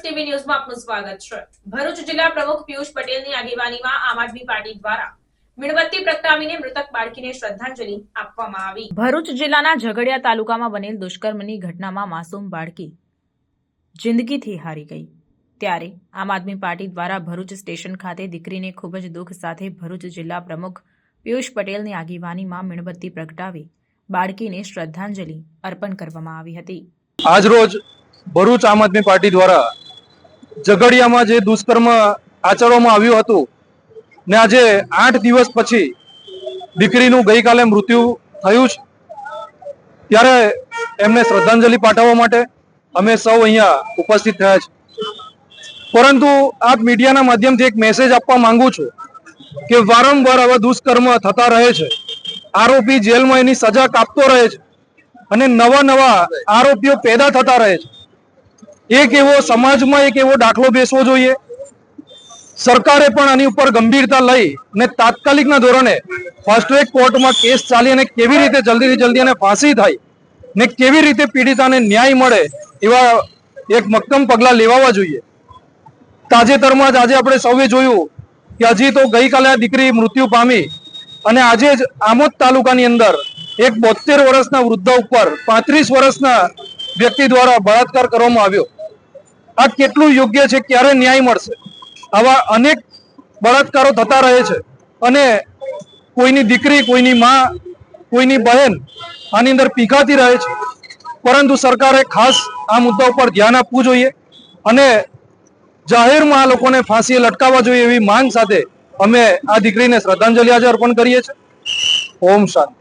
TV ન્યૂઝમાં આપનું સ્વાગત છે. ભરૂચ જિલ્લા પ્રમુખ પિયુષ પટેલની આગેવાનીમાં આમ આદમી પાર્ટી દ્વારા મીણબત્તી પ્રગટાવીને મૃતક બાળકીને શ્રદ્ધાંજલિ આપવામાં આવી. ભરૂચ જિલ્લાના ઝઘડિયા તાલુકામાં બનેલ દુષ્કર્મની ઘટનામાં માસૂમ બાળકી જિંદગીથી હારી ગઈ. ત્યારે આમ આદમી પાર્ટી દ્વારા ભરૂચ સ્ટેશન ખાતે દીકરીને ખૂબ જ દુઃખ સાથે ભરૂચ જિલ્લા પ્રમુખ પિયુષ પટેલની આગેવાનીમાં મીણબત્તી પ્રગટાવી બાળકીને શ્રદ્ધાંજલિ અર્પણ કરવામાં આવી હતી. આજરોજ ભરૂચ આમ આદમી પાર્ટી દ્વારા ઝઘડિયામાં જે દુષ્કર્મ આચરવામાં આવ્યું હતું ને આજે આઠ દિવસ પછી દીકરીનું ગઈકાલે મૃત્યુ થયું છે. ત્યારે એમને શ્રદ્ધાંજલિ પાઠવવા માટે અમે સૌ અહીંયા ઉપસ્થિત થયા છે પરંતુ આપ મીડિયાના માધ્યમથી એક મેસેજ આપવા માંગુ છું કે વારંવાર આવા દુષ્કર્મ થતા રહે છે. આરોપી જેલમાં એની સજા કાપતો રહે છે. અને નવા નવા આરોપીઓ પેદા થતા રહે છે. એક એવો સમાજમાં એક એવો દાખલો બેસવો જોઈએ. સરકારે પણ આની ઉપર ગંભીરતા લઈ ને તાત્કાલિકના ધોરણે ફાસ્ટ ટ્રેક કોર્ટમાં કેસ ચાલી અને કેવી રીતે જલ્દીથી જલ્દી અને ફાંસી થાય ને કેવી રીતે પીડિતાને ન્યાય મળે એવા એક મક્કમ પગલાં લેવાવા જોઈએ. તાજેતરમાં જ આજે આપણે સૌએ જોયું કે હજી તો ગઈકાલે આ દીકરી મૃત્યુ પામી અને આજે જ આમોદ તાલુકાની અંદર એક બોતેર વર્ષના વૃદ્ધ ઉપર પાંત્રીસ વર્ષના વ્યક્તિ દ્વારા બળાત્કાર કરવામાં આવ્યો. આ કેટલું યોગ્ય છે, ક્યારે ન્યાય મળશે? આવા અનેક બળાત્કારો થતા રહે છે. અને કોઈની દીકરી, કોઈની માં, કોઈની બહેન આની અંદર પીઘાતી રહે છે. પરંતુ સરકારે ખાસ આ મુદ્દા ઉપર ધ્યાન આપવું જોઈએ અને જાહેરમાં આ લોકોને ફાંસીએ લટકાવવા જોઈએ એવી માંગ સાથે અમે આ દીકરીને શ્રદ્ધાંજલિ આજે અર્પણ કરીએ છીએ. ઓમ શાંતિ.